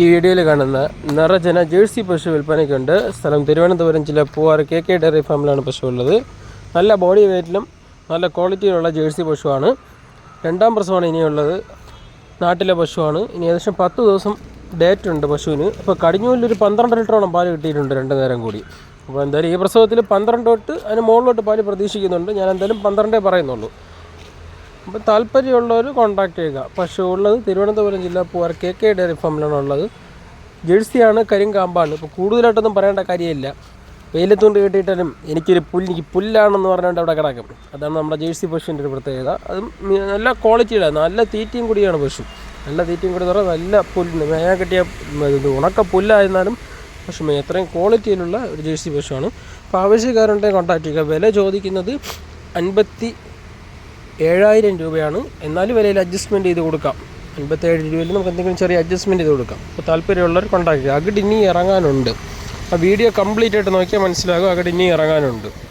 ഈ വീഡിയോയിൽ കാണുന്ന നിറജന ജേഴ്സി പശു വിൽപ്പനയ്ക്കുണ്ട്. സ്ഥലം തിരുവനന്തപുരം ജില്ല പൂവാറ് കെ കെ ഡയറി ഫാമിലാണ് പശു ഉള്ളത്. നല്ല ബോഡി വെയിറ്റിലും നല്ല ക്വാളിറ്റിയിലുള്ള ജേഴ്സി പശുവാണ്. രണ്ടാം പ്രസവമാണ് ഇനിയുള്ളത്. നാട്ടിലെ പശുവാണ്. ഇനി ഏകദേശം പത്ത് ദിവസം ഡേറ്റ് ഉണ്ട് പശുവിന്. അപ്പോൾ ഒരു പന്ത്രണ്ട് ലിറ്ററോളം പാൽ കിട്ടിയിട്ടുണ്ട് രണ്ട് നേരം കൂടി. അപ്പോൾ എന്തായാലും ഈ പ്രസവത്തിൽ പന്ത്രണ്ട് തൊട്ട് അതിന് മുകളിലോട്ട് പാൽ പ്രതീക്ഷിക്കുന്നുണ്ട്. ഞാൻ എന്തായാലും പന്ത്രണ്ടേ പറയുന്നുള്ളൂ. അപ്പോൾ താല്പര്യമുള്ളവർ കോൺടാക്ട് ചെയ്യുക. പശു ഉള്ളത് തിരുവനന്തപുരം ജില്ല പൂവാർ കെ കെ ഡയറി ഫാമിലാണ് ഉള്ളത്. ജേഴ്സിയാണ് കരിങ്കാമ്പാണ് ഇപ്പോൾ കൂടുതലായിട്ടൊന്നും പറയേണ്ട കാര്യമില്ല. വെയിലത്തുകൊണ്ട് കെട്ടിയിട്ടാലും എനിക്കൊരു പുല്ല് എനിക്ക് പുല്ലാണെന്ന് പറഞ്ഞുകൊണ്ട് അവിടെ കിടക്കും. അതാണ് നമ്മുടെ ജേഴ്സി പശുവിന്റെ ഒരു പ്രത്യേകത. അതും നല്ല ക്വാളിറ്റിയുടെ നല്ല തീറ്റയും കൂടിയാണ് പശു. നല്ല തീറ്റയും കൂടി പറഞ്ഞാൽ നല്ല പുല്ല്. മേയാൻ കിട്ടിയ ഉണക്ക പുല്ലായിരുന്നാലും പശു മേയ അത്രയും ക്വാളിറ്റിയിലുള്ള ഒരു ജേഴ്സി പശുവാണ്. അപ്പോൾ ആവശ്യക്കാരുണ്ടെങ്കിൽ കോൺടാക്ട് ചെയ്യുക. വില ചോദിക്കുന്നത് അൻപത്തി ഏഴായിരം രൂപയാണ്. എന്നാലും വിലയിൽ അഡ്ജസ്റ്റ്മെന്റ് ചെയ്ത് കൊടുക്കാം. അൻപത്തേഴ് രൂപയിൽ നമുക്ക് എന്തെങ്കിലും ചെറിയ അഡ്ജസ്റ്റ്മെന്റ് ചെയ്ത് കൊടുക്കാം. അപ്പോൾ താല്പര്യമുള്ളവർ കോൺടാക്ട് ചെയ്യുക. അകട് ഇനി ഇറങ്ങാനുണ്ട്. ആ വീഡിയോ കംപ്ലീറ്റ് ആയിട്ട് നോക്കിയാൽ മനസ്സിലാകും. അകട് ഇനി ഇറങ്ങാനുണ്ട്.